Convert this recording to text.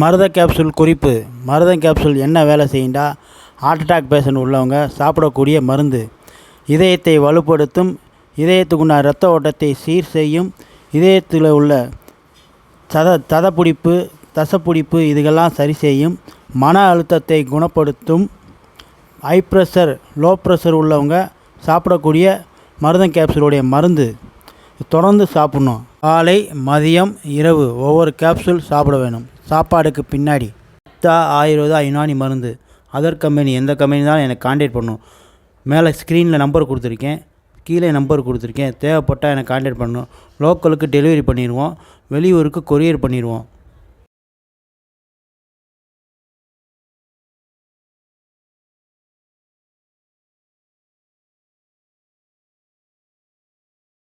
மருத கேப்சூல் குறிப்பு. மருதம் கேப்சூல் என்ன வேலை செய்யுண்டா? ஹார்ட் அட்டாக் பேஷண்ட் உள்ளவங்க சாப்பிடக்கூடிய மருந்து. இதயத்தை வலுப்படுத்தும் இதயத்துக்குண்டான இரத்த ஓட்டத்தை சீர் செய்யும் இதயத்தில் உள்ள சத சதப்பிடிப்பு தசப்பிடிப்பு இதுகெல்லாம் சரி செய்யும் மன அழுத்தத்தை குணப்படுத்தும் ஹை ப்ரெஷர் லோ ப்ரெஷர் உள்ளவங்க சாப்பிடக்கூடிய மருதம் கேப்சூலுடைய மருந்து. தொடர்ந்து சாப்பிட்ணும். காலை மதியம் இரவு ஒவ்வொரு கேப்சூல் சாப்பிட வேணும். சாப்பாடுக்கு பின்னாடி. சித்தா ஆயுர்வேதா யுனானி மருந்து. அதர் கம்பெனி எந்த கம்பெனி தான் எனக்கு காண்டாக்ட் பண்ணும். மேலே ஸ்க்ரீனில் நம்பர் கொடுத்துருக்கேன். கீழே நம்பர் கொடுத்துருக்கேன். தேவைப்பட்டால் எனக்கு காண்டாக்ட் பண்ணணும் லோக்கலுக்கு டெலிவரி பண்ணிடுவோம் வெளியூருக்கு கொரியர் பண்ணிடுவோம்